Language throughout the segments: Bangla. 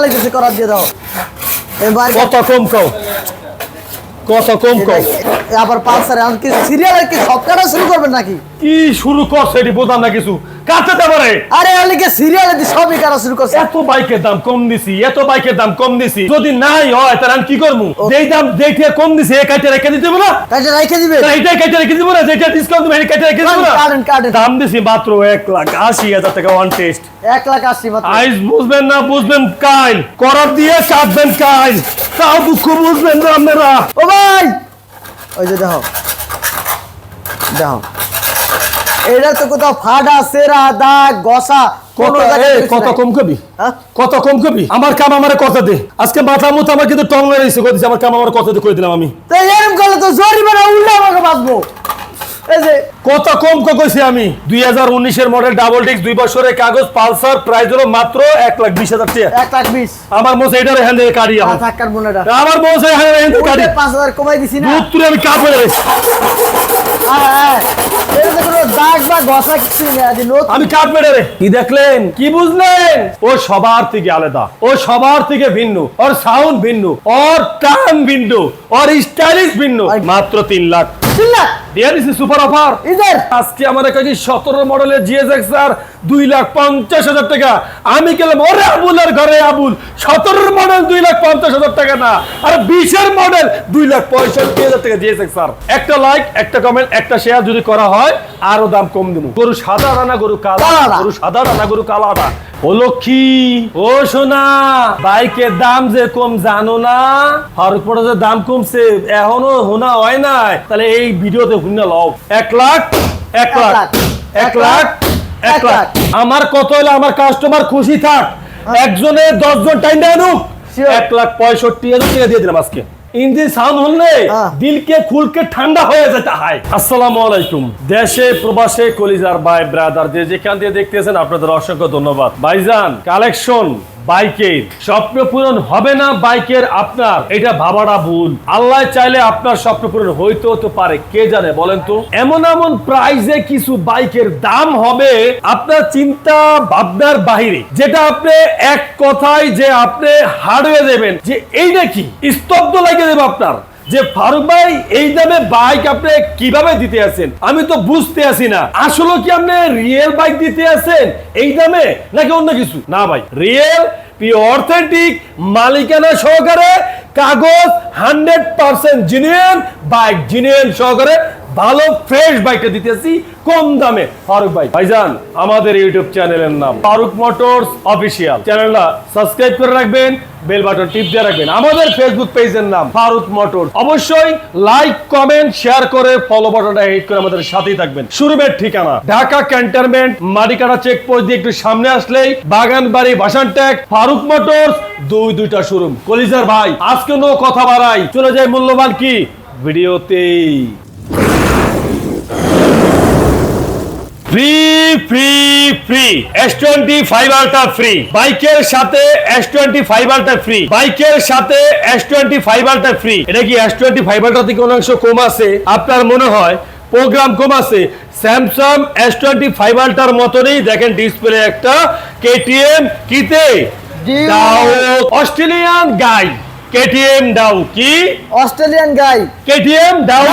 চালাইতেছে করার দিয়ে দাও। এবার কত কম কও? কত কম কও? আবার পালসার কি সিরিয়ালের কি সব কাটা শুরু করবেন নাকি? কি শুরু করছে এটি বোঝাম না কিছু? কাটতে দেবো রে আরে অলিকে সিরিয়ালে দি সবই কাটা শুরু করছে? এত বাইকের দাম কম দিছি এত বাইকের দাম কম দিছি। যদি নাই হয় তাহলে আমি কি করব? যেই দাম যেইটা কম দিছি এই কাইটা রেখে দিতে না? কাজে রেখে দিবে। তাহলে এইটাই কাইটা রেখে দিব না যেটা ডিসকাউন্ট দিবে কাইটা রেখে দিব না। কাটেন কাটেন দাম দিছি মাত্র এক লাখ আশি হাজার টাকা ওয়ান টেস্ট এক লাখ আশি মাত্র। আইস বুঝবেন না বুঝবেন কাইল। করার দিয়ে কাটবেন কাইল। তাও দুঃখ বুঝবেন না আপনারা। ও ভাই! ওই যে দেখো। দেখো। এটা তো কোথাও ফাটা সেরা দাগ গসা কত। কম কবি? হ্যাঁ? কত কম কবি? আমার কাম আমার কথা দে। আজকে মাথা মতো আমার কিন্তু টং রয়েছে আমার কাম আমার কথা দিয়ে কই দিলাম আমি। তো এরকম করলে তো জরিমানা উল্টা আমাকে বাঁচবো। কত কম কইছি আমি। দুই হাজার উনিশের মডেল ডাবল ডিস্ক দুই বছরের কাগজ পালসার প্রাইস হলো মাত্র এক লাখ বিশ হাজার টাকা। এক লাখ বিশ। আমার মোস এইটার এখান থেকে কাটি বোনেরা আমার মোস এখান থেকে কাটি। পাঁচ হাজার কমাই দিছি না। আমি কাপড়ে কাঠ মেরে রে। কি দেখলেন? কি বুঝলেন? ও সবার থেকে আলাদা। ও সবার থেকে ভিন্ন। ওর সাউন্ড ভিন্ন। ওর টান ভিন্ন। ওর স্টাইলিশ ভিন্ন। মাত্র তিন লাখ। তিন দিয়ে দিছি সুপার অফার ইদার আজকে আমাদের কাছে সতেরো মডেলের জিএসএক্স আর দুই লাখ পঞ্চাশ হাজার টাকা। আমি গেলাম ওরে আবুলের ঘরে আবুল। সতেরো মডেল দুই লাখ পঞ্চাশ হাজার টাকা না। আর বিশের মডেল দুই লাখ পঁয়ষট্টি হাজার টাকা জিএসএক্স আর। একটা লাইক একটা কমেন্ট একটা শেয়ার যদি করা হয় আরও দাম কম দেবো। গরু সাদা রানা গরু কালা? কালা। গরু সাদা রানা গরু কালাটা ও লক্ষ্মী ও সোনা বাইকের দাম যে কম জানো না? ফারুক যে দাম কমছে এখনও হোনা হয় নাই। তাহলে এই ভিডিওতে হুন্না লও। এক লাখ এক লাখ এক লাখ এক লাখ। আমার কত হলে আমার কাস্টমার খুশি থাক। একজনে দশজন টাইম দেয় Sure. এক লাখ পঁয়ষট্টি হাজার টাকা দিয়ে দিলাম আজকে। ইঞ্জিন সাউন্ড হলে হ্যাঁ। দিলকে খুলকে ঠান্ডা হয়ে যেতে হয়। আসসালামু আলাইকুম। দেশে প্রবাসে কলিজার ভাই ব্রাদার যে যেখান দিয়ে দেখতেছেন আপনাদের অসংখ্য ধন্যবাদ। ভাইজান কালেকশন বাইকের। স্বপ্ন পূরণ হবে না বাইকের আপনার। এটা ভাবাটা ভুল। আল্লাহ চাইলে আপনার স্বপ্ন পূরণ হইতে হতে পারে। কে জানে বলেন তো? এমন এমন প্রাইজে কিছু বাইকের দাম হবে আপনার চিন্তা ভাবনার বাহিরে, যেটা আপনি এক কথায় যে আপনি হারিয়ে দেবেন, যে এই নাকি স্তব্ধ লাগিয়ে দেবে আপনার। যে ফারুক ভাই, এই দামে বাইক আপনি কীভাবে দিতে আছেন? আমি তো বুঝতে আছি না। আসলে কি আপনি রিয়েল বাইক দিতে আছেন এই দামে, নাকি অন্য কিছু? না ভাই রিয়েল অথেন্টিক মালিকানা সহকারে কাগজ hundred percent genuine bike genuine সহকারে ভালো ফ্রেশ বাইকটা দিতেছি, কম দামে। ফারুক ভাই, ভাইজান, আমাদের ইউটিউব চ্যানেলের নাম ফারুক মোটরস অফিসিয়াল। চ্যানেলটা সাবস্ক্রাইব করে রাখবেন বেল বাটন টিপ দিয়ে রাখবেন। আমাদের ফেসবুক পেজের নাম ফারুক মোটর অবশ্যই লাইক কমেন্ট শেয়ার করে ফলো বাটনটা হিট করে আমাদের সাথেই থাকবেন। শুরুমের ঠিকানা, ঢাকা ক্যান্টনমেন্ট মাটিকাটা চেকপোস্ট দিয়ে একটু সামনে আসলেই বাগানবাড়ি বাসান ট্যাগ ফারুক মোটরস, দুই দুইটা শোরুম। কলিজার ভাই, আজকে নো কথা বাড়াই। চলে যায় মূল্যবান কি? ভিডিওতেই। Free free free S twenty five ultra free বাইকের সাথে S twenty five ultra free বাইকের সাথে S twenty five ultra free এটা কি এস টোয়েন্টি ফাইভ আলটা থেকে অনেক কম আছে? আপনার মনে হয় প্রোগ্রাম কম আছে? Samsung S twenty five ultra মতনই দেখেন ডিসপ্লে একটা কেটিএম কিতে? অস্ট্রেলিয়ান গাই কেটিএম ডাউ কি? অস্ট্রেলিয়ান গাই কেটিএম ডাউ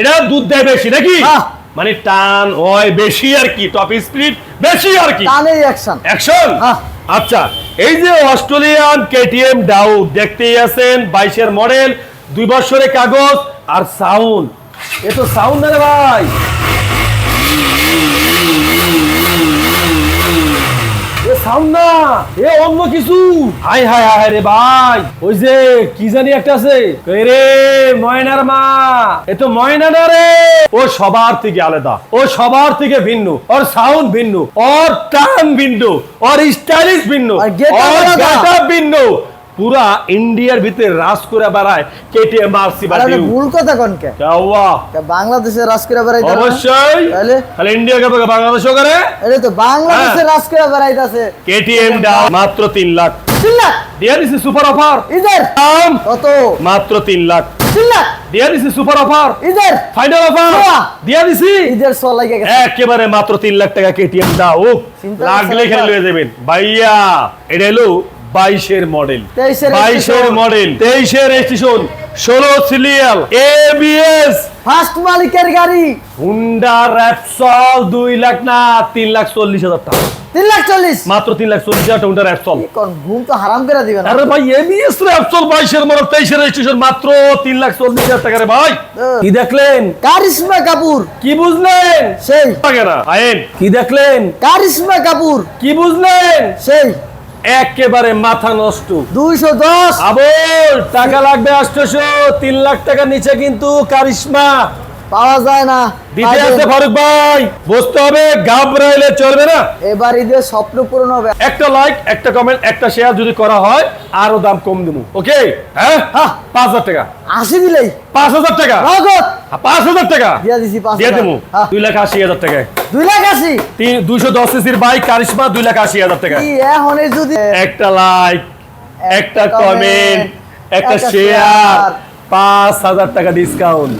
এটা দুধ দেয় বেশি নাকি? হ্যাঁ। মানে টান হয় বেশি আর কি টপ স্পিড বেশি আর কি। টানে অ্যাকশন অ্যাকশন হ্যাঁ। আচ্ছা এই যে অস্ট্রেলিয়ান কেটিএম ডাউ দেখতেই আছেন বাইশের মডেল দুই বছরের কাগজ আর সাউন্ড এ তো সাউন্ড না রে ভাই। সাউন্ড! না এ অন্য কিছু! হাই হাই হাই রে ভাই! ওই যে কি জানি একটা আছে। রে ময়নার মা! এ তো ময়না না রে! ও সবার থেকে আলাদা। ও সবার থেকে ভিন্ন। ওর সাউন্ড ভিন্ন। ওর টান ভিন্ন। ওর স্টাইলিশ ভিন্ন। ওর ভিন্ন। পুরা ইন্ডিয়ার ভিতরে রাজ করে বেড়ায় কেটিএম আরসি আরে বাড়ি ভুল কথা কনকে আল্লাহ বাংলাদেশের রাজকিরা বেড়াইতে অবশ্যই। তাহলে? তাহলে ইন্ডিয়াকে বাংলাদেশও করে? এটা তো বাংলাদেশের হ্যাঁ। রাজকিরা বেড়াইতেছে। কেটিএম ডাউন মাত্র তিন লাখ। তিন লাখ? দিয়ে দিছি সুপার অফার ইদার। দাম কত? মাত্র তিন লাখ। তিন লাখ? দিয়ে দিছি সুপার অফার ইদার। ফাইনাল অফার বাহ! দিয়ে দিছি ঈদের লাগে একেবারে মাত্র তিন লাখ টাকা কেটিএম দাও। লাগলে খেলে? লয়ে যাবেন। ভাইয়া এটা হলো বাইশের মডেল। 23 বাইশের মডেল। তেইশের রেজিস্ট্রেশন ষোলো সিরিয়াল এবিএস ফার্স্ট মালিকের গাড়ি। হুন্ডা র্যাপসল দুই লাখ না তিন লাখ চল্লিশ হাজার টাকা। তিন লাখ চল্লিশ। মাত্র তিন লাখ চল্লিশ হাজার টাকা হুন্ডা র্যাপসল ঘুম তো হারাম করে দিবেন আরে ভাই এবিএস র্যাপসল বাইশের মডেল তেইশের রেজিস্ট্রেশন মাত্র তিন লাখ চল্লিশ হাজার টাকা রে ভাই। কি দেখলেন? কারিশমা কাপুর। কি বুঝলেন? সেই। না আইন কি দেখলেন? কারিশমা কাপুর। কি বুঝলেন? সেই। একেবারে মাথা নষ্ট। দুইশো দশ। আবল টাকা লাগবে আষ্টশো তিন লাখ টাকার নিচে কিন্তু কারিশমা। পাওয়া যায় না। দিতে আছে ফারুক ভাই। বুঝতে হবে গাবরাইলে চলবে না। এবার ঈদের স্বপ্ন পূরণ হবে। একটা লাইক একটা কমেন্ট একটা শেয়ার যদি করা হয় আরও দাম কম দেবো। ওকে হ্যাঁ? হ্যাঁ। পাঁচ হাজার টাকা। আশি দিলেই। পাঁচ হাজার টাকা? নগদ। পাঁচ হাজার টাকা। দিয়া দিছি পাঁচ দিয়ে। দেবো। হ্যাঁ। দুই লাখ আশি হাজার টাকায়। দুই লাখ আশি? দুইশো দশ সিসির বাইক কারিশমা দুই লাখ আশি হাজার টাকা এখন যদি একটা লাইক একটা কমেন্ট একটা শেয়ার পাঁচ হাজার টাকা ডিসকাউন্ট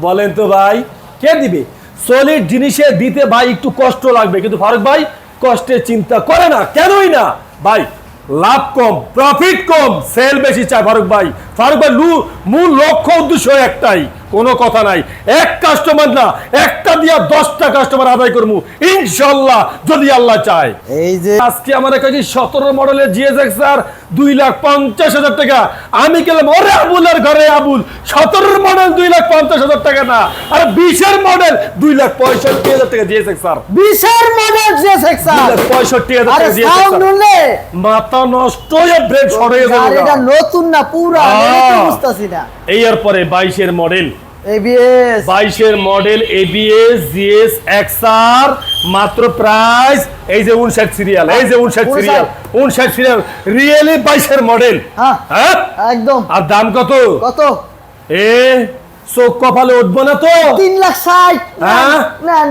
বলেন তো ভাই কে দিবে? সলিড জিনিসে দিতে ভাই একটু কষ্ট লাগবে কিন্তু ফারুক ভাই কষ্টের চিন্তা করে না কেনই না? ভাই লাভ কম প্রফিট কম সেল বেশি চায় ফারুক ভাই। ফারুক ভাই লু- মূল লক্ষ্য উদ্দেশ্য একটাই কোনো কথা নাই। এক কাস্টমার না একটা দিয়া দশটা কাস্টমার আদায় করব ইনশাল্লাহ যদি আল্লাহ চায়। এই যে আজকে আমার কাছে সতেরো মডেলের জিএসএক্স আর দুই লাখ পঞ্চাশ হাজার টাকা। আমি গেলাম ওরে আবুলের ঘরে আবুল। সতেরো মডেল দুই লাখ পঞ্চাশ হাজার টাকা না। আর বিশের মডেল দুই লাখ পঁয়ষট্টি হাজার টাকা জিএসএক্স আর বিশের মডেল দুই সেকশন লাখ পঁয়ষট্টি হাজার টাকা মাথা নষ্ট হয়ে ব্রেক সরে গেছে নতুন না পুরা। বুঝতেছি না। এই আর পরে বাইশের মডেল। এবিএস এর মডেল এবিএস জিএস এক্সআর মাত্র প্রাইস এই যে উনষাট সিরিয়াল এই যে উনষাট সিরিয়াল উনষাট সিরিয়াল রিয়েলি বাইশের মডেল হ্যাঁ হ্যাঁ? একদম। আর দাম কত? কত? এ চোখ কপালে উঠবো না তো। তিন লাখ ষাট। হ্যাঁ?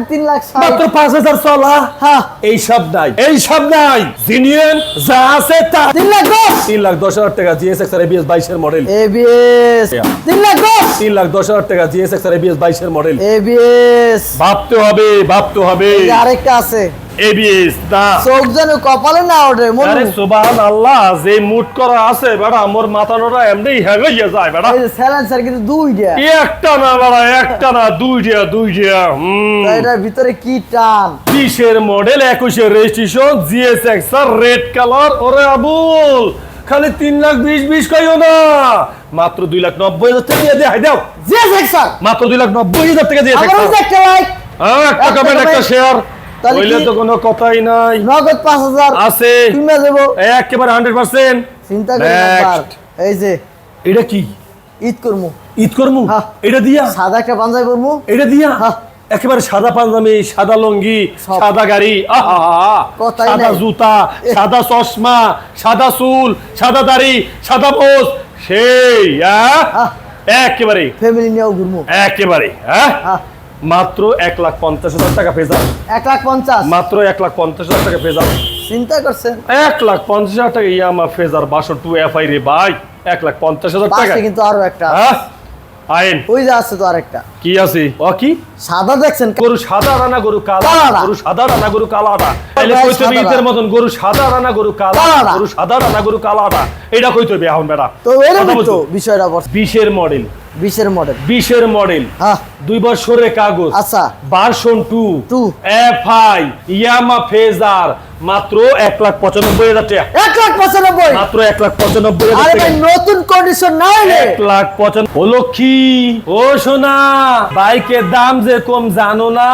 তিন লাখ মাত্র পাঁচ হাজার চলা হ্যাঁ? এই সব নাই। এই সব নাই। জিনিয়ন যা আছে তা। তিন লাখ দশ। তিন লাখ দশ হাজার টাকা জিএসএক্স আর এবিএস বাইশের মডেল এবিএস তিন লাখ দশ। তিন লাখ দশ হাজার টাকা জিএসএক্স আর এবিএস বাইশের মডেল এবিএস ভাবতে হবে ভাবতে হবে। আরেকটা আছে। এবিএস না চোখ যেন কপালে না ওঠে মনে। আরে যে মুড করা আছে বেড়া আমার মাথা এমনি হেগে যায় বেড়া এই স্যালেন্সার কিন্তু দুইটা। একটা না বেড়া একটা না দুইটা দুইটা হুম। এটার ভিতরে কি টান? বিশের মডেল একুশের registration GSX R red colour ওরে আবুল খালি তিন লাখ বিশ বিশ কইও না। মাত্র দুই লাখ নব্বই হাজার টাকা দিয়ে দেয় দাও। মাত্র দুই লাখ নব্বই হাজার টাকা দিয়ে একটা। লাইক একটা একটা কমেন্ট একটা শেয়ার তাহলে তো কোনো কথাই নাই। নগদ পাঁচ হাজার আছে। কিনে দেবো। একেবারে হান্ড্রেড পার্সেন্ট চিন্তা করি না Next. একবার। এই যে এটা কি? ঈদ করব ঈদ করমু। এটা দিয়া? সাদা একটা পাঞ্জাবি করব এটা দিয়া। একেবারে সাদা পাঞ্জাবি সাদা লঙ্গি সাদা গাড়ি। সাদা। জুতা সাদা চশমা সাদা চুল সাদা দাড়ি সাদা পোষ সেই হ্যাঁ। একেবারে। ফ্যামিলি নিয়েও ঘুরবো একেবারে হ্যাঁ? মাত্র এক লাখ পঞ্চাশ হাজার টাকা পেয়ে যাবেন এক লাখ পঞ্চাশ? মাত্র এক লাখ পঞ্চাশ হাজার টাকা পেয়ে যাবেন চিন্তা করছেন? এক লাখ পঞ্চাশ হাজার টাকা ইয়ামা ফেজার বাসো টু এফ আই রে ভাই। এক লাখ পঞ্চাশ হাজার টাকা। কিন্তু আরও একটা। হ্যাঁ? আইন। ওই যে আছে তো আরেকটা। কি আছে? ও কি? সাদা দেখছেন গরু সাদা রানা গরু কালা। গরু সাদা রানা গরু কালাটা ভাই, কইতে হবে। মতন গরু সাদা রানা গরু কালা। গরু সাদা রানা গরু কালাটা এটা কইতে হবে এখন বেটা। তো এরকম তো? বিষয়টা বিশের মডেল। বিশের মডেল। বিশের মডেল। হ্যাঁ। দুই বছরের কাগজ। আচ্ছা। Version two Two। F I Yamaha Fazer মাত্র এক লাখ পঁচানব্বই হাজার টাকা। এক লাখ পঁচানব্বই? মাত্র এক লাখ পঁচানব্বই হাজার আরে টাকা। ভাই নতুন কন্ডিশন না এক লাখ পঁচান ও লক্ষ্মী ও সোনা বাইকের দাম যে কম জানো না?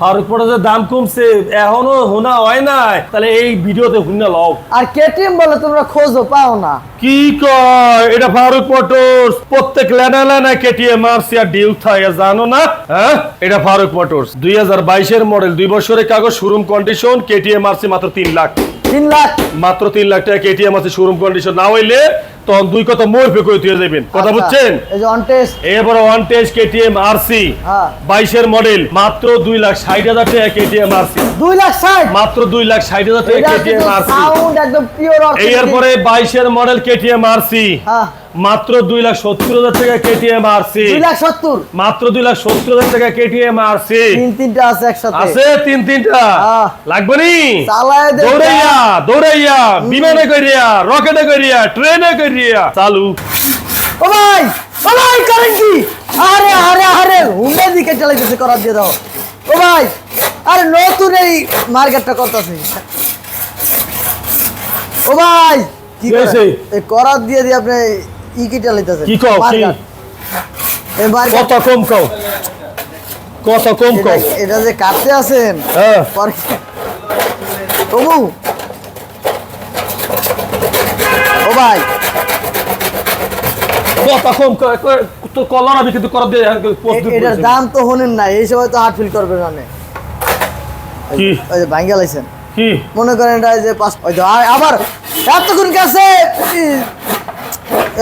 ফারুক যে দাম কমছে এখনও হোনা হয় নাই। তাহলে এই ভিডিওতে হুন্না লও। আর কেটিএম বলে তোমরা খোঁজো পাও না। কি কয়? এটা ফারুক মোটরস। প্রত্যেক লেনা লেনা কেটিএম মারছি আর ডিউ থাকে জানো না? হ্যাঁ? এটা ফারুক মোটরস। দুই হাজার বাইশের মডেল দুই বছরের কাগজ শোরুম কন্ডিশন কেটিএম মারছি মাত্র তিন লাখ। তিন লাখ? মাত্র তিন লাখ টাকা কেটিএম আছে শোরুম কন্ডিশন না হইলে তখন দুই কথা মোর পে করে দিয়ে যাবেন কথা আচ্ছা, বুঝছেন? এই যে অন টেস্ট এবার ওয়ান টেস্ট কেটিএম আরসি হ্যাঁ। বাইশের মডেল মাত্র দুই লাখ ষাট হাজার টাকা কেটিএম আরসি দুই লাখ ষাট? মাত্র দুই লাখ ষাট হাজার টাকা কেটিএম আরসি সাউন্ড একদম পিওর এই এরপরে বাইশের মডেল কেটিএম আরসি হ্যাঁ। মাত্র দুই লাখ সত্তর হাজার টাকা কেটিএম আরসি দুই লাখ সত্তর? মাত্র দুই লাখ সত্তর হাজার টাকা কেটিএম আরসি তিন তিনটা আছে একসাথে। আছে তিন তিনটা। লাগবে নি? দৌড়াইয়া দৌড়াইয়া বিমানে করিয়া রকেটে করিয়া ট্রেনে করিয়া চালু। ও ভাই ও ভাই করেন কি? আরে আরে আরে হুন্ডা দিকে চালাইতেছে করার দিয়ে দাও। ও ভাই আরে নতুন এই মার্কেটটা করতেছে। ও ভাই কি? করে? করার দিয়ে দিয়ে আপনি ই কি চালাইতেছে কি কও, কি? মার্কেট কত কম কও। কত কম কও। এটা- যে কাটতে আছেন? হ্যাঁ। তবু। ও ভাই। কত কম কও, কও, তো কলার আমি কিন্তু করার দিয়ে এটার দাম তো হনেন না এই সময় তো হার্ট ফিল করবেন না কি? ওই যে ভাঙ্গা লাইছেন। কি? মনে করেন এটা যে পাঁচ আবার এতক্ষণ কাছে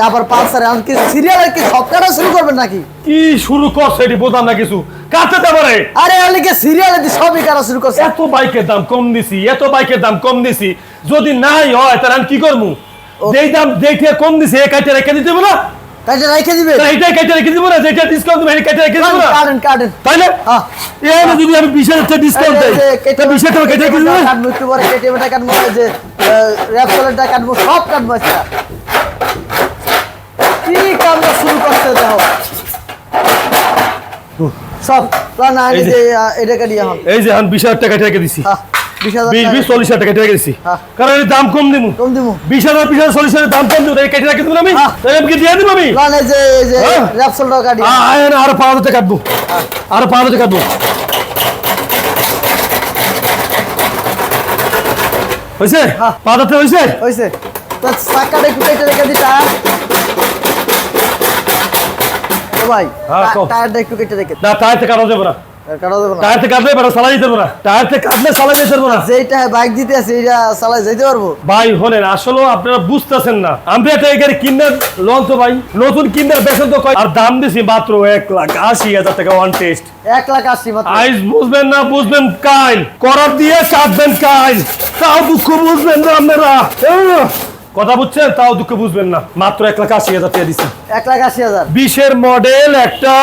আবার পালসার এখন কি সিরিয়াল কি সবকাটা শুরু করবেন নাকি? কি শুরু করছে এটি বোঝাম না কিছু? কাটতে পারে। আরে অনেকে সিরিয়ালে সবই কারা শুরু করছে? এত বাইকের দাম কম দিছি এত বাইকের দাম কম দিছি। যদি নাই হয় তাহলে আমি কি করব? যেই দাম যেইটা কম দিছি এই কাইটা রেখে দিতে না? কাজে রেখে দিবে? তাহলে এইটাই কাইটা রেখে দিব না? যেটা ডিসকাউন্ট দেবো এই কাইটা রেখে দিব না? কাটেন কাটেন তাই না? হ্যাঁ। এই না যদি আমি বিশ হাজার টাকা ডিসকাউন্ট দেই তা বিশ হাজার টাকা কেটে দিব? না কাটবো একটু পরে কেটিএমটা কাটবো ওই যে র্যাপসলেটটা কাটবো সব কাটবো আজকে। কি কামটা শুরু করছে দেখো সব প্ল্যান আনি এই যে- যে আহ, এটা কাটি এখন এই যে আমি বিশ হাজার টাকা রেখে দিছি। হ্যাঁ বিশ বিশ চল্লিশ হাজার টাকা কেটে দিছি। হ্যাঁ। কারণ এর দাম কম দিব কম দিবো বিশ হাজার বিশ হাজার চল্লিশ হাজার দাম কম দিব কেটে রেখে দিব আমি। তাহলে আমি কি দিয়ে দিব আমি? প্ল্যান এই যে এই যে। র্যাপসলটাও কাটি। আ- আয় না, আরও পাঁচ হাজার কাটবো। আরও পাঁচ হাজার কাটবো। হয়েছে। পাঁচ হাজার হয়েছে? হয়েছে। তো চাকাটা একটু কেটে রেখে দিতা ও ভাই হ্যাঁ, টা- কও। টায়ারটা একটু কেটে রেখে না টায়ার কাটা যাবে না। কাটা দেবো না। টায়ার থেকে কাটলে বেড়া চালাই দিতে না। টায়ার কাটলে চালাই দিতে না। যেইটা বাইক দিতে আছে এইটা চালায় যেতে পারব? ভাই হলেন আসলে আপনারা বুঝতেছেন না। আমি একটা এই গাড়ি কিনার লন ভাই। নতুন তো আর দাম দিছি মাত্র এক লাখ আশি হাজার টাকা ওয়ান টেস্ট এক লাখ আশি আইস বুঝবেন না বুঝবেন কাইল। করার দিয়ে কাটবেন কাইল। তাও দুঃখ বুঝবেন না আপনারা। আহ! কথা বুঝছেন? তাও দুঃখ বুঝবেন না। মাত্র এক লাখ আশি হাজার টাকা দিচ্ছি এক লাখ আশি হাজার। বিশের মডেল একটা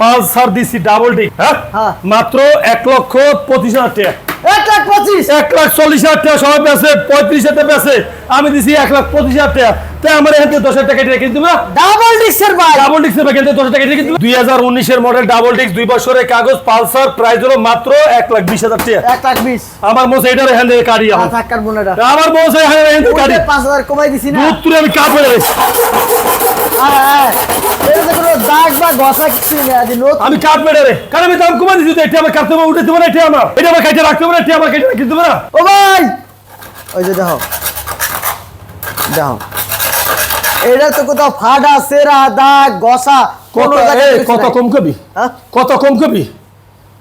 পালসার দিছি ডাবল ডি হ্যাঁ? হ্যাঁ। মাত্র এক লক্ষ পঁচিশ হাজার টাকা। এক লাখ পঁচিশ? এক লাখ চল্লিশ হাজার টাকা সবাই পেয়েছে পঁয়ত্রিশ হাজার টাকা পেয়েছে। আমি দিছি এক লাখ পঁচিশ হাজার টাকা। তাই আমার এখান থেকে দশ হাজার টাকা রেখে দিবা? ডাবল ডিক্সের বাইক ডাবল ডিস্কের এখান থেকে দশ হাজার টাকা রেখে দিবা? দুই হাজার উনিশের মডেল ডাবল ডিস্ক দুই বছরের কাগজ পালসার প্রাইস হলো মাত্র এক লাখ বিশ হাজার টাকা। এক লাখ বিশ। আমার মোস এটার এখান থেকে কাটি আমার থাক কাটবো না আমার মোস এখান থেকে কাটি পাঁচ হাজার কমাই দিছি না। দুধ আমি কাপ গেছি। এটাতে কোনো বা ঘষা কিছু নেই আজ নতুন আমি কাপ মেরে রে। কারণ আমি দাম কমা দিচ্ছি তো এটা আমার কাটতে উঠে দেবো না এটা আমার। এটা আমার কাটে রাখতে না এটা আমার কাটে রাখতে না। ও ভাই! ওই যে দেখো। দেখো। এটা তো কোথাও ফাটা সেরা দাগ ঘষা কত কম কবি? হ্যাঁ? কত কম কবি?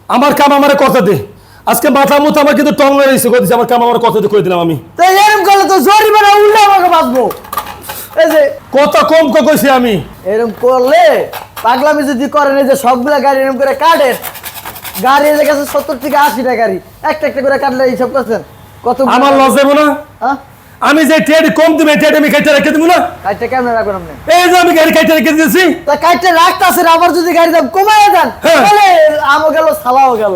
আমার কাম আমার কত দে। আজকে মাথা মতো আমার কিন্তু টং করে দিছে আমার কাম আমার কত দে কই দিলাম আমি। তো এরকম করলে তো জরিমানা উল্টে আমাকে বাঁচবো। এই যে কত কম ক কইছি আমি? এরকম করলে পাগলামি যদি করেন এই যে সবগুলা গাড়ি এরকম করে কাটেন গাড়ি এদের কাছে সত্তর থেকে আশি টাকা গাড়ি একটা একটা করে কাটলে এইসব করছেন। কত আমার লস দেবো না? হ্যাঁ? আমি যে টেড কম দিবে টেড আমি কেটে রেখে দেবো না? কাটটা কেমন রাখবেন আপনি? এই যে আমি গাড়ি কেটে রেখে দিয়েছি তা কাটটা রাখতেছেন আবার যদি গাড়ি দাম কমায় দেন হ্যাঁ। তাহলে আমও গেল সালাও গেল।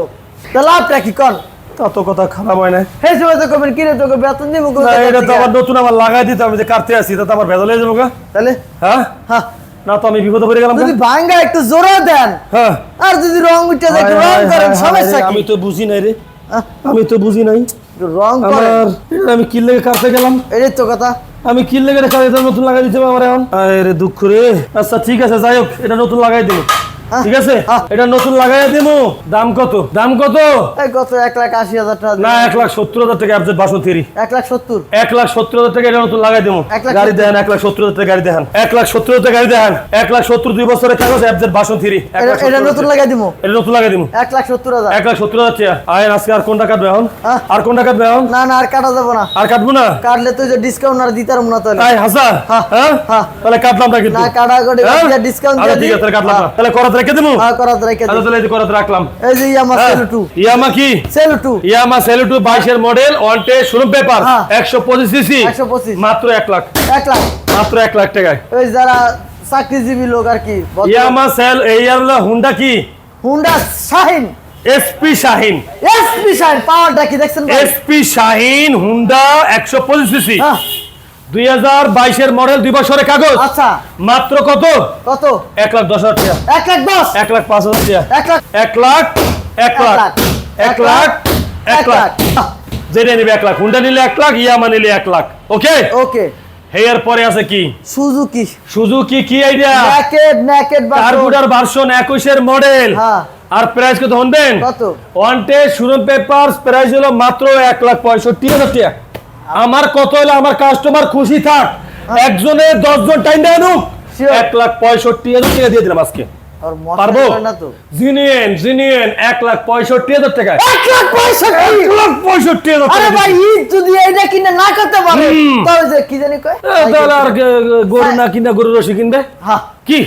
তা লাভটা কি কন? তত কথা খারাপ হয় না। সেই সময় তো কবেন কিনে তোকে বেতন দিব না, এটা তো আবার নতুন আমার লাগাই দিতে আমি যে কাটতে আসি তা আমার ভেজাল হয়ে যাব গা। তাহলে? হ্যাঁ? হ্যাঁ। না তো আমি বিপদে পড়ে গেলাম যদি ভাঙ্গা একটু জোরে দেন হ্যাঁ। আর যদি রং উঠে যায় রং করেন সমস্যা কি? আমি তো বুঝি নাই রে। হ্যাঁ, আমি তো বুঝি নাই। রং আমার আমি কি লেগে কাটতে গেলাম। এটাই তো কথা। আমি কি লেগে নতুন লাগাই দিতে হবে আমার এখন। আরে দুঃখ রে। আচ্ছা ঠিক আছে যাই হোক এটা নতুন লাগাই দিব। ঠিক আছে হ্যাঁ। এটা নতুন লাগাই দিব দাম কত দাম কত কত এক লাখ আশি হাজার টাকা না এক লাখ সত্তর হাজার টাকা বাসন্তী এক লাখ সত্তর এক লাখ সত্তর হাজার টাকা এটা নতুন লাগাই দেবো গাড়ি। দেন এক লাখ সত্তর হাজার টাকা গাড়ি দেখান এক লাখ সত্তর হাজার টাকা গাড়ি দেখান এক লাখ সত্তর দুই বছরের কাগজ বাসন্তী এটা এটা নতুন লাগাই দিব এটা নতুন লাগাই দিব এক লাখ সত্তর হাজার এক লাখ সত্তর হাজার টাকা আয় আজকে আর কোনটা কাটবে এখন হ্যাঁ। আর কোনটা কাটবে এখন না না আর কাটা যাব না আর কাটবো না কাটলে তো যে ডিসকাউন্ট আর দিতে পারব না তাহলে তাই হাসা হ্যাঁ, হ্যাঁ হ্যাঁ। তাহলে কাটলাম না কিন্তু না কাটা করে হ্যাঁ? ডিসকাউন্ট আচ্ছা, দিয়ে। তাহলে কাটলাম হ্যাঁ। তাহলে করাতে রেখে দেবো? হ্যাঁ করাতে রেখে আচ্ছা তাহলে এই যে রাখলাম। এই যে ইয়ামা হ্যাঁ। সেলু ইয়ামা কি? সেলু ইয়ামা সেলুটু বাইশের মডেল ওয়ান্টে শোরুম পেপার। হ্যাঁ। একশো পঁচিশ সিসি 125 মাত্র এক লাখ। এক লাখ। মাত্র এক লাখ টাকায়। ওই যারা চাকরিজীবী লোক আর কি ইয়ামা সেল এই আর হুন্ডা কি? Honda Shine SP Shine SP Shine পাওয়ারটা কি দেখছেন এসপি শাহিন হুন্ডা একশো পঁচিশ সিসি হ্যাঁ, দুই হাজার বাইশের মডেল দুই বছরের কাগজ। আচ্ছা। মাত্র কত? কত? এক লাখ দশ হাজার টাকা। এক লাখ দশ? এক লাখ পাঁচ হাজার টাকা। এক লাখ এক লাখ এক লাখ। এক লাখ এক লাখ। যেটা নিবে এক লাখ। হুন্ডা নিলে এক লাখ ইয়ামা নিলে এক লাখ। ওকে ওকে হেয়ার পরে আছে কি? সুজুকি সুজুকি কি idea naked naked carburettor version একুশের মডেল হ্যাঁ। আর প্রাইস কত? শুনবেন কত? ওয়ান্টে শুরুম পেপার প্রাইস হলো মাত্র এক লাখ পঁয়ষট্টি হাজার টাকা। আমার কত হলো আমার কাস্টমার খুশি থাক। একজনে দশজন টাইম দেয় নুক এক লাখ পঁয়ষট্টি হাজার টাকা দিয়ে দিলাম আজকে। পারব? জিনিয়েন জিনিয়েন এক লাখ পঁয়ষট্টি হাজার টাকা এক লাখ পঁয়ষট্টি? লাখ পঁয়ষট্টি হাজার আরে ভাই ঈদ যদি এটা কিনে না করতে পারে তাহলে কি জানি কয়? তাহলে আর গরু না কিনা গরু রসি কিনবে? হ্যাঁ কি?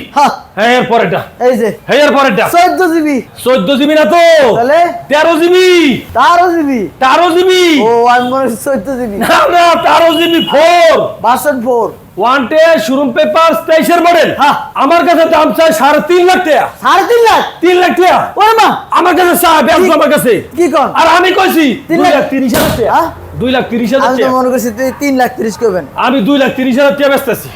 হ্যাঁ এর পরেরটা এই যে। হ্যাঁ এর পরেরটা চোদ্দ জিবি। চোদ্দ জিবি না তো? তাহলে? তেরো জিবি। তেরো জিবি। তেরো জিবি। ও আমি মনে হচ্ছে চোদ্দ জিবি। না না তেরো জিবি ফোর। বাসন ফোর। ওয়ান টে শোরুম পেপার তেইশের মডেল। আমার কাছে দাম চাই সাড়ে তিন লাখ টাকা। সাড়ে তিন লাখ? তিন লাখ টাকা। ওরে মা। আমার কাছে চা ব্যস্ত আমার কাছে। কি কন? আর আমি কইছি তিন লাখ- তিরিশ হাজার টাকা। হ্যাঁ? দুই লাখ তিরিশ হাজার আমি মনে করছি তিন লাখ তিরিশ করবেন। আমি দুই লাখ তিরিশ হাজার টাকা ব্যস্ত আছি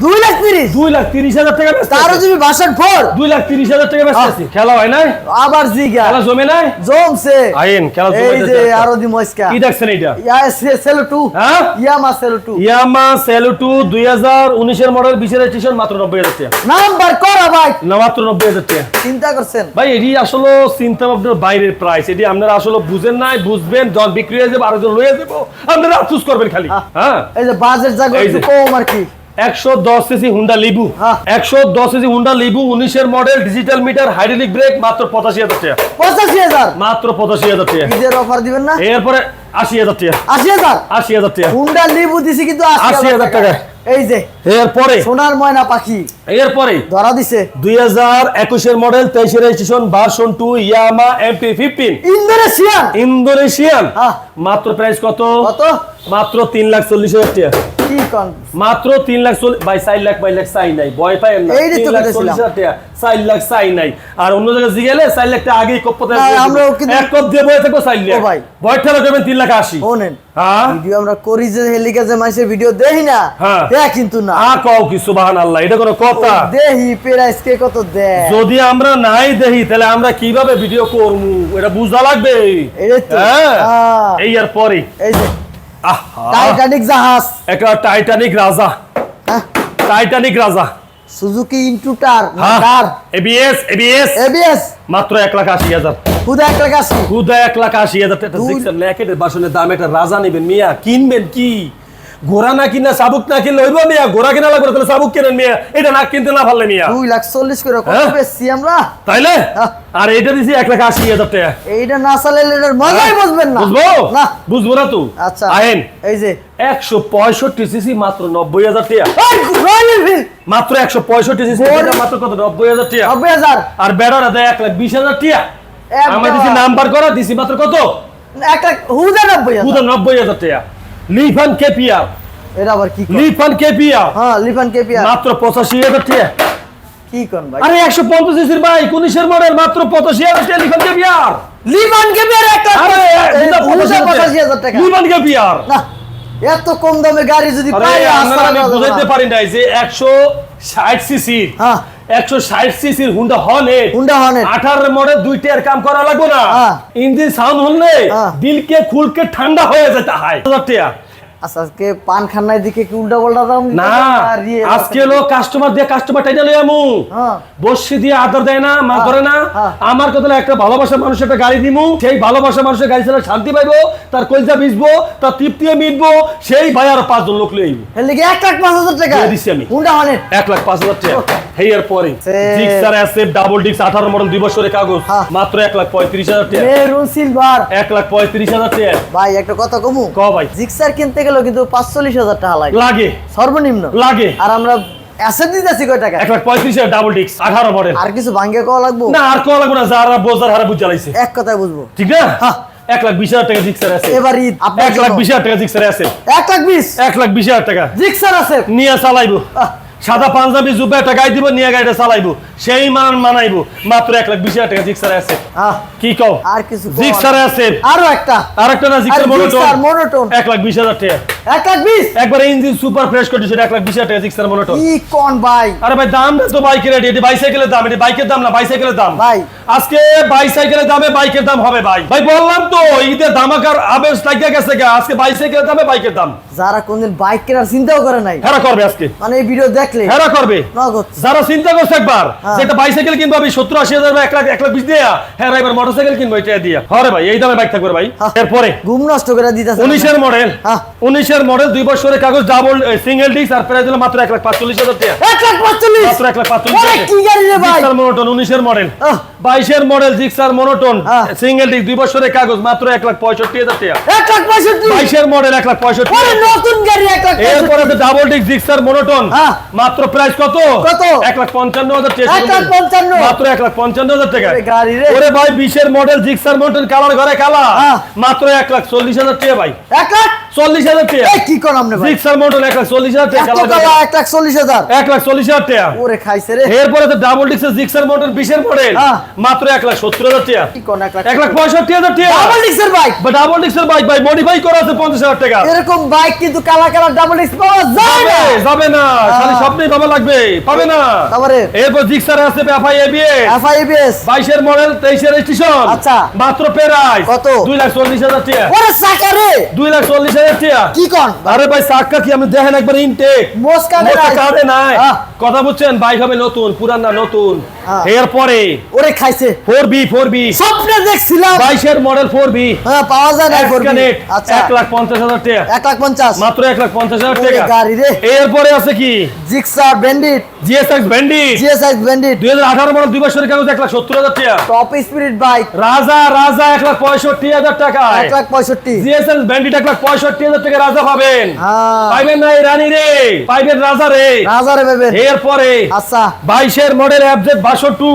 দুই লাখ তিরিশ। দুই লাখ তিরিশ হাজার টাকা তেরো। জিবি ফোর দুই লাখ তিরিশ হাজার টাকা ব্যস্ত। আছি। খেলা হয় নাই? আবার জিগা। খেলা জমে নাই? জমছে। আইন খেলা এই যে আরও দি মস্কা কি দেখছেন এটা ইয়া সেলো টু। হ্যাঁ? ইয়ামা সেলো টু। ইয়ামা সেলুটু দুই হাজার উনিশের মডেল বিশের স্টেশন মাত্র নব্বই হাজার টাকা। নাম্বার করা ভাই। না মাত্র নব্বই হাজার টাকা। চিন্তা করছেন? ভাই এটি আসলে চিন্তা ভাবনার বাইরের প্রাইস এটি আপনারা আসলে বুঝেন নাই বুঝবেন যখন বিক্রি হয়ে যাবে আরও জন লয়ে যাব। আপনারা আফসুস করবেন খালি। হ্যাঁ। এই যে বাজেট একটু কম আর কি। একশো দশ সিসি হুন্ডা লিবু। একশো দশ সিসি হুন্ডা লিবু উনিশের model digital meter hydraulic brake মাত্র পঁচাশি হাজার টাকা। পঁচাশি হাজার? মাত্র পঁচাশি হাজার টাকা। ঈদের অফার দিবেন না? এরপরে আশি হাজার টাকা। আশি হাজার? আশি হাজার টাকা। হুন্ডা লিবু দিছি কিন্তু আশি আশি হাজার হাজার টাকা। টাকা। এই যে এরপরে? সোনার ময়না পাখি। এরপরে? ধরা দিছে। দুই হাজার একুশের model registration version two Yamaha MP fifteen Indonesian? Indonesian. মাত্র প্রাইস কত? কত? মাত্র তিন লাখ চল্লিশ হাজার টাকা। কি কন? মাত্র লাখ ভাই লাখ লাখ চাই নাই। ভয় না। লাখ হাজার টাকা লাখ চাই নাই। আর অন্য জায়গায় জিগেলে চার লাখ টাকা আগেই কপ না, এক কপ দিয়ে থাকব লাখ। ভাই। ভয় ঠেলা দেবেন লাখ হ্যাঁ? ভিডিও আমরা করি যে হেলিকা যে মানুষের ভিডিও না হ্যাঁ। দেখ কিন্তু না। আ কও কি এটা কোনো কথা। দেহি প্রাইস কে কত দেয়? যদি আমরা নাই দেখি তাহলে আমরা কীভাবে ভিডিও করব এটা বুঝা লাগবে। এই তো হ্যাঁ? হ্যাঁ। এই আর পরে। এই যে। টাইটানিক জাহাজ। একটা টাইটানিক রাজা। হ্যাঁ। টাইটানিক রাজা। সুজুকি ইন্টুটার হ্যাঁ কার এবিএস এবিএস এবিএস মাত্র এক লাখ আশি হাজার। খুদা এক লাখ আশি। খুদা 1 লাখ আশি হাজার। টাকা দুই- দেখছেন ন্যাকেটের বাসনের দাম। একটা রাজা নেবেন মিয়া। কিনবেন কি? ঘোড়া না কিনা সাবুক না কিনলে হইব মিয়া। ঘোড়া কিনা লাগবে তাহলে সাবুক কিনেন মিয়া। এটা না কিনতে না পারলে মিয়া। দুই লাখ চল্লিশ করে কত হ্যাঁ? বেশি আমরা? তাইলে? হ্যাঁ। আর এটা দিছি এক লাখ আশি হাজার টাকা। এইটা না চালাইলে এটার মজাই বুঝবেন না। বুঝব? না। বুঝব না তো। আচ্ছা। আইন এই যে। একশো পঁয়ষট্টি সিসি মাত্র নব্বই হাজার টাকা। মাত্র একশো পঁয়ষট্টি সিসি মাত্র কত? নব্বই হাজার টাকা। নব্বই হাজার। আর বেড়ার দেয় এক লাখ বিশ হাজার টাকা। আমরা দিছি নাম্বার করা দিছি মাত্র কত? এক লাখ হুদা নব্বই পুরো নব্বই হাজার টাকা। লিফান কেপিয়ার এটা আবার কি? লিফান কেপিয়ার হ্যাঁ লিফান কেপিয়ার মাত্র পঁচাশি হাজার টাকা কি কোন ভাই? আরে একশো পঞ্চাশ সিসির বাইক উনিশের মডেল মাত্র পঁচাশি হাজার টাকা লিফান কেপিয়ার। লিফান কেপিয়ার এক লাখ আরে এই, হুদা হুদা পঁচাশি পঁচাশি হাজার টাকা। Lifan KPR. না এত কম দামে গাড়ি যদি পাই আমরা আমি বুঝাইতে পারি নাই যে একশো ষাট সিসির হ্যাঁ। একশো ষাট সিসির হুন্ডা হুন্ডা মডেল দুইটার কাম করা লাগবে না। হ্যাঁ। ইঞ্জিন সাউন্ড হলে হ্যাঁ। দিলকে খুলকে ঠান্ডা হয়ে যেতে হয়। আচ্ছা আজকে পান খান্নার দিকে কি উল্টা পাল্টা দাম? না হবে? আর আজকে হলো কাস্টমার দিয়ে কাস্টমার টাইটা লই আমু। হ্যাঁ। দিয়ে আদর দেয় না মা করে না। আমার কথা একটা ভালোবাসা মানুষের একটা গাড়ি দিমু সেই ভালোবাসা মানুষের গাড়ি চালা শান্তি পাইবো তার কলজা ভিজবো তার তৃপ্তিও মিটবো সেই ভাই আর পাঁচজন লোক লই আইবো। এক লাখ পাঁচ হাজার টাকা। দিয়ে দিছি আমি। হুন্ডা এক লাখ পাঁচ হাজার টাকা। হেয়ার পরে জিক্সার অ্যাসেপ ডাবল ডিক্স আঠারো মডেল দুই বছরের কাগজ। মাত্র এক লাখ পঁয়ত্রিশ হাজার টাকা। মেরুন সিলভার এক লাখ পঁয়ত্রিশ হাজার টাকা। ভাই একটা কথা কমু? ক ভাই? জিক্সার কিনতে গেলেও কিন্তু পাঁচচল্লিশ হাজার টাকা লাগে। লাগে। সর্বনিম্ন। লাগে। আর আমরা টাকা ডাবল ডিক্স মডেল আর কিছু ভাঙ্গে কওয়া লাগবো? না আর কল লাগবে না যারা বোঝার হারে বুঝ জ্বালাইছে এক কথায় বুঝব। ঠিক না। এক লাখ বিশ হাজার টাকা জিক্সার আছে এবার ঈদ। এক লাখ বিশ হাজার টাকা জিক্সার আছে এক লাখ বিশ? এক লাখ বিশ হাজার টাকা। জিক্সার আছে নিয়ে চালাইবো। সাদা পাঞ্জাবি জুবে একটা গাই দিব নিয়ে গাড়িটা চালাইবো। সেই মান মানাইবো। মাত্র এক লাখ বিশ হাজার টাকা জিক্সার আছে। কি কও? আর কিছু জিক্সার আছে। আরও একটা। আর একটা না জিক্সার মনোটন মনোটন। এক লাখ বিশ হাজার টাকা। এক লাখ বিশ? একবারে ইঞ্জিন সুপার ফ্রেশ কন্ডিশন এক লাখ বিশ হাজার টাকা জিক্সার মনোটন কি কোন ভাই? আরে ভাই দাম তো বাইকের রেট। এটি বাইসাইকেলের দাম এটি বাইকের দাম না বাইসাইকেলের দাম। ভাই। আজকে বাইসাইকেলের দামে বাইকের দাম হবে ভাই। ভাই বললাম তো ঈদের দামাকার আবেশ লাগিয়ে গেছে। আজকে বাইসাইকেলের দামে বাইকের দাম। যারা কোনদিন বাইক কেনার চিন্তাও করে নাই। হেরা করবে আজকে। মানে এই ভিডিও দেখলে হেরা করবে। যারা চিন্তা করছে একবার হ্যাঁ। যেটা বাইসাইকেল কিনবো আমি সত্তর আশি হাজার বা এক লাখ এক লাখ বিশ দিয়া হ্যাঁ এবার মোটরসাইকেল কিনবো এটা দিয়া। হরে ভাই এই দামে বাইক থাকবে ভাই। হ্যাঁ। এরপরে ঘুম নষ্ট করে দিতেছে। উনিশের মডেল হ্যাঁ। উনিশের মডেল দুই বছরের কাগজ ডাবল সিঙ্গেল ডিস্ক আর প্রাইস হলো মাত্র এক লাখ পাঁচচল্লিশ হাজার টাকা। এক লাখ পাঁচচল্লিশ? মাত্র এক লাখ পাঁচচল্লিশ মনোটন উনিশের মডেল। বাইশের model Gixxer monotone. Single disc দুই বছরের কাগজ মাত্র এক লাখ পঁয়ষট্টি হাজার টাকা। এক লাখ পঁয়ষট্টি? বাইশের মডেল এক লাখ পঁয়ষট্টি নতুন গাড়ি এক লাখ এরপরে ডাবল ডিস্ক জিক্সার মনোটন। মাত্র প্রাইস কত? কত? এক লাখ পঞ্চান্ন হাজার টাকা। এক লাখ পঞ্চান্ন। মাত্র এক লাখ পঞ্চান্ন হাজার টাকা। ওরে ভাই বিশের মডেল জিক্সার মডেল কালার ঘরে কালা হ্যাঁ। মাত্র এক লাখ চল্লিশ হাজার টাকা ভাই। এক লাখ? চল্লিশ হাজার টাকা। কি আপনি ভাই? জিক্সার এক লাখ চল্লিশ হাজার টাকা। এক লাখ চল্লিশ হাজার। এক লাখ চল্লিশ হাজার টাকা। ওরে খাইছে রে। এরপরে তো ডাবল ডিক্সের মডেল বিশের মডেল হ্যাঁ। মাত্র এক লাখ সত্তর হাজার টাকা। কি কোন এক লাখ এক লাখ পঁয়ষট্টি হাজার টাকা। ডাবল ডিক্সের বাইক বা ডাবল ডিক্সের বাইক ভাই মডিফাই করা আছে পঞ্চাশ হাজার টাকা। এরকম বাইক কিন্তু কালা কালা ডাবল ডিক্স পাওয়া না যাবে, যাবে না। খালি স্বপ্নেই বাবা লাগবে পাবে না। তারপরে? এরপর জিক্সার আছে এফআই এবিএস এফআইবিএস বাইশের মডেল তেইশের স্টেশন আচ্ছা। মাত্র প্রাইস কত? দুই লাখ চল্লিশ হাজার টাকা। ওরে দুই লাখ চল্লিশ কি কন? কথা বাইক হবে নতুন নতুন। এরপরে ওরে খাইছে। 4B 4B স্বপ্নে দেখছিলাম। 22 মডেল 4B হ্যাঁ পাওয়া যায় না আচ্ছা। লাখ 50 হাজার টাকা। লাখ 50 মাত্র এক লাখ 50 হাজার টাকা। গাড়ি রে। এরপরে আছে কি? Gixxer Bandit. GSX Bandit. GSX Bandit. 2018 model দুই বছরের কাগজ 1 লাখ 70 হাজার টাকা। টপ স্পিরিট বাইক রাজা রাজা এক লাখ 65 হাজার টাকা এক লাখ 65 জিএসএক্স ব্যান্ডিট এক লাখ 65 টেলার থেকে রাজা পাবেন হ্যাঁ। পাইবেন না রানী রে? পাইবেন রাজা রে। রাজা রে পাবেন এরপরে আচ্ছা। বাইশের মডেল এফজেড বাসো টু।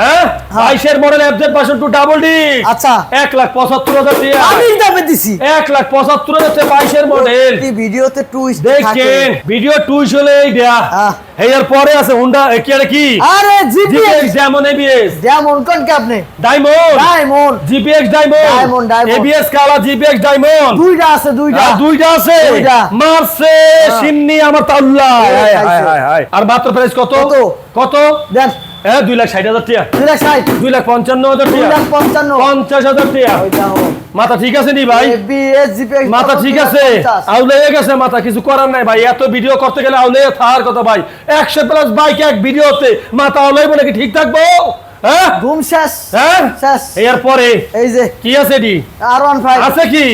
হ্যাঁ? হ্যাঁ? বাইশের মডেল এফজেড বাসো টু ডাবল ডি আচ্ছা। এক লাখ পঁচাত্তর হাজার আমি দামে দিছি। এক লাখ পঁচাত্তর হাজার বাইশের মডেল। ভিডিওতে টুইস্ট দেখছেন ভিডিও টুইস্ট হলেই দেয়া। হ্যাঁ। এর পরে আছে হুন্ডা কি আরে কি? আরে জিপিএক্স যেমন এবিএস। যেমন কোন কে আপনি? Diamond. Diamond. GPX diamond. Diamond diamond. ABS কালা জিপিএক্স ডায়মন্ড। দুইটা আছে দুইটা। দুইটা আছে। দুইটা। মারছে সিমনি আমার তাল্লা। হায়, হায়, হায়, হায়। আর মাত্র প্রাইস কত? কত? কত? দেন। হ্যাঁ দুই লাখ ষাট হাজার টিয়া। দুই লাখ ষাট? দুই লাখ পঞ্চান্ন হাজার টিয়া। পঞ্চান্ন। পঞ্চাশ হাজার টিয়া। মাথা ঠিক আছে নি ভাই? মাথা ঠিক আছে। আউলে গেছে মাথা কিছু করার নাই ভাই। এত ভিডিও করতে গেলে আউলে থাকার কথা ভাই। একশো প্লাস বাইক এক ভিডিওতে মাথা আউলাই বলে কি ঠিক থাকব? হ্যাঁ? ঘুম শেষ। হ্যাঁ? শেষ। এরপরে? এই যে। কি আছে এটি? R one five. আছে কি।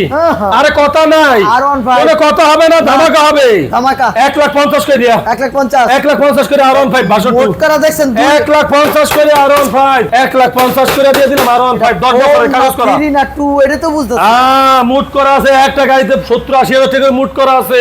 আরে কথা নাই। আর one five। কোনো কথা হবে না ধামাকা হবে। ধামাকা। এক লাখ পঞ্চাশ করে দিয়া। এক লাখ পঞ্চাশ। এক লাখ পঞ্চাশ করে আর ওয়ান ফাইভ বাষট্টি। ভোট করা দেখছেন এক লাখ পঞ্চাশ করে আর ওয়ান ফাইভ। এক লাখ পঞ্চাশ করে দিয়ে দিলাম আর ওয়ান ফাইভ। দশ বছরের কাগজ করা। থ্রি না টু এটা তো বুঝতে আহ, মুট করা আছে একটা গাড়িতে সত্তর আশি হাজার টাকা মুট করা আছে।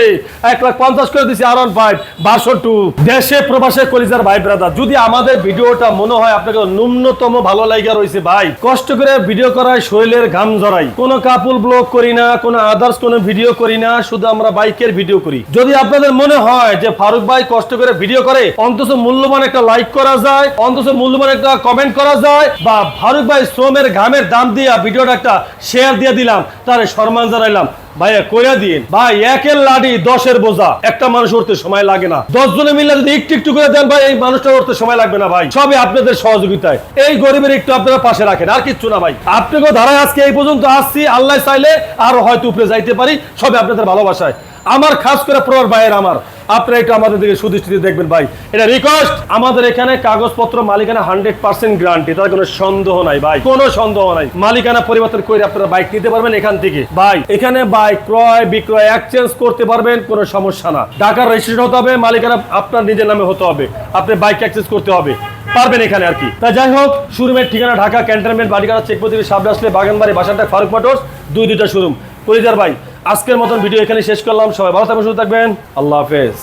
এক লাখ পঞ্চাশ করে দিছি আর ফাইভ বাষট্টি। দেশে প্রবাসে কলিজার ভাই ব্রাদার যদি আমাদের ভিডিওটা মনে হয় আপনাকে ন্যূনতম ভালো লাগা রয়েছে ভাই। কষ্ট করে ভিডিও করায় শরীরের ঘাম জড়াই কোনো কাপুল ব্লগ করি না, কোনো আদার্স কোনো ভিডিও করি না, শুধু আমরা বাইকের ভিডিও করি। যদি আপনাদের মনে হয় যে ফারুক ভাই কষ্ট করে ভিডিও করে, অন্তত মূল্যবান একটা লাইক করা যায়, অন্তত মূল্যবান একটা কমেন্ট করা যায়, বা ফারুক ভাই শ্রমের ঘামের দাম দিয়া ভিডিওটা একটা শেয়ার দিয়ে দিলাম, তার সম্মান জানাইলাম। ভাইয়া, কইরা দিন। ভাই, একের লাডি দশের বোঝা। একটা মানুষ উঠতে সময় লাগে না। দশ জনে মিলে যদি একটু একটু করে দেন ভাই, এই মানুষটা উঠতে সময় লাগবে না ভাই। সবই আপনাদের সহযোগিতায়। এই গরিবের একটু আপনারা পাশে রাখেন, আর কিচ্ছু না ভাই। আপনাকে ধারায় আজকে এই পর্যন্ত আসছি। আল্লাহ চাইলে আরও হয়তো উপরে যাইতে পারি। সবই আপনাদের ভালোবাসায়। আমার খাস করে প্রবার ভাইয়ের আমার। আপনারা একটু আমাদের দিকে সুদৃষ্টিতে দেখবেন ভাই। এটা রিকোয়েস্ট আমাদের এখানে কাগজপত্র মালিকানা হান্ড্রেড পার্সেন্ট গ্যারান্টি তার কোনো সন্দেহ নাই ভাই। কোনো সন্দেহ নাই। মালিকানা পরিবর্তন করে আপনারা বাইক নিতে পারবেন এখান থেকে। ভাই, এখানে বাইক ক্রয়, বিক্রয় এক্সচেঞ্জ করতে পারবেন, কোনো সমস্যা না। ঢাকার রেজিস্ট্রেশন হতে হবে, মালিকানা আপনার নিজের নামে হতে হবে। আপনি বাইক এক্সচেঞ্জ করতে হবে। পারবেন এখানে আর কি। তা যাই হোক শোরুমের ঠিকানা ঢাকা ক্যান্টনমেন্ট বাড়িকানা চেকপতি সামনে আসলে বাগানবাড়ি বাসাটা ফারুক মোটরস, দুই দুইটা শোরুম পরিজার ভাই আজকের মতন ভিডিও এখানে শেষ করলাম। সবাই ভালো থাকবেন সুস্থ থাকবেন। আল্লাহ হাফেজ।